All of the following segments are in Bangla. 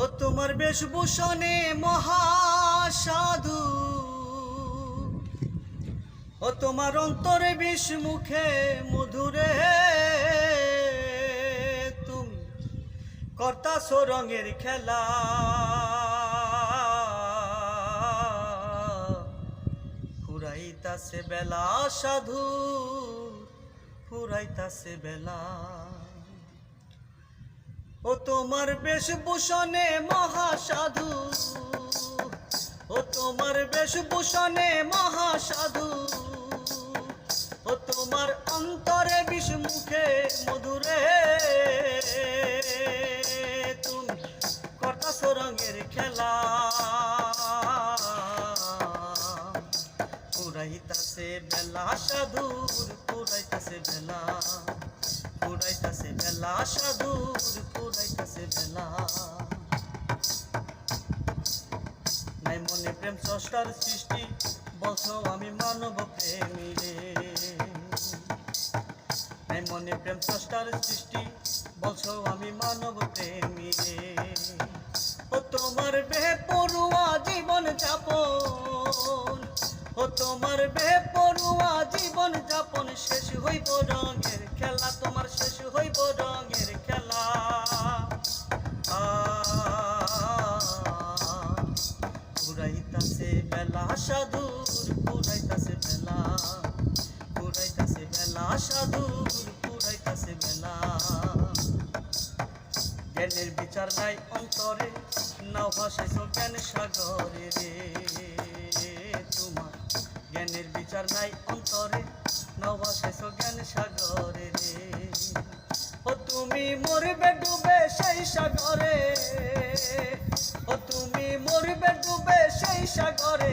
ও তোমার বেশভূষণে মহাসাধু। ও তোমার অন্তরে বিষ মুখে মধুরে তুমি। কর্তাছ রঙের খেলা। ফুরাইতাছে বেলা সাধু, ফুরাইতাছে বেলা। ও তোমার বেশভূষণে মহাসাধু। ও তোমার বেশভূষণে মহাসাধু। ও তোমার অন্তরে বিষ মুখে মধুরে। তুমি কটাস রঙের খেলা। পুরাইতাছে বেলা সাধুর পুরাইতাছে বেলা। পুরাইতাছে বেলা সাধুর পুরাইতাছে বেলা। নাই মনে প্রেম স্রষ্টার সৃষ্টি, বলছো আমি মানব প্রেমী রে। নাই মনে প্রেম স্রষ্টার সৃষ্টি, বলছো আমি মানব প্রেমী রে। ও তোমার বেপরুয়া জীবন যাপন, ও তোমার বেপরুয়া জীবন যাপন শেষ হইব রঙের সাধুর পুরাইতাছে বেলা পুরাইতাছে বেলা সাধুর পুরাইতাছে বেলা জ্ঞানের বিচার নাই অন্তরে, নাও ভাসাইছ জ্ঞান সাগরে রে। তোমার জ্ঞানের বিচার নাই অন্তরে, নাও ভাসাইছ জ্ঞান সাগরে রে। ও তুমি মরবে ডুবে সেই সাগরে, ও তুমি মরবে ডুবে সেই সাগরে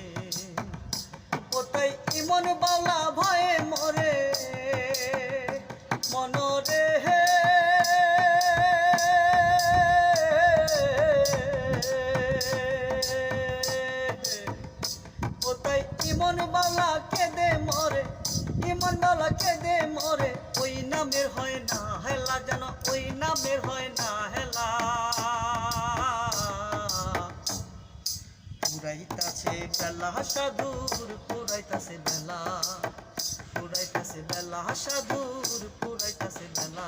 ওটাই বালা ভয়ে মরে। মনরে হে। ওটাই ইমন বালা কেঁদে মরে, ইমন বালা কেঁদে মরে। ওই নামের হয় না হেলা যেন, ওই নামের হয় না হেলা। পুরাইতাছে বেলা সাধুর পুরাইতাছে বেলা। পুরাইতাছে বেলা সাধুর পুরাইতাছে বেলা।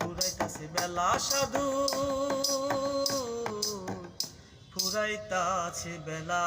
পুরাইতাছে বেলা সাধু ফুরাইতাছে বেলা।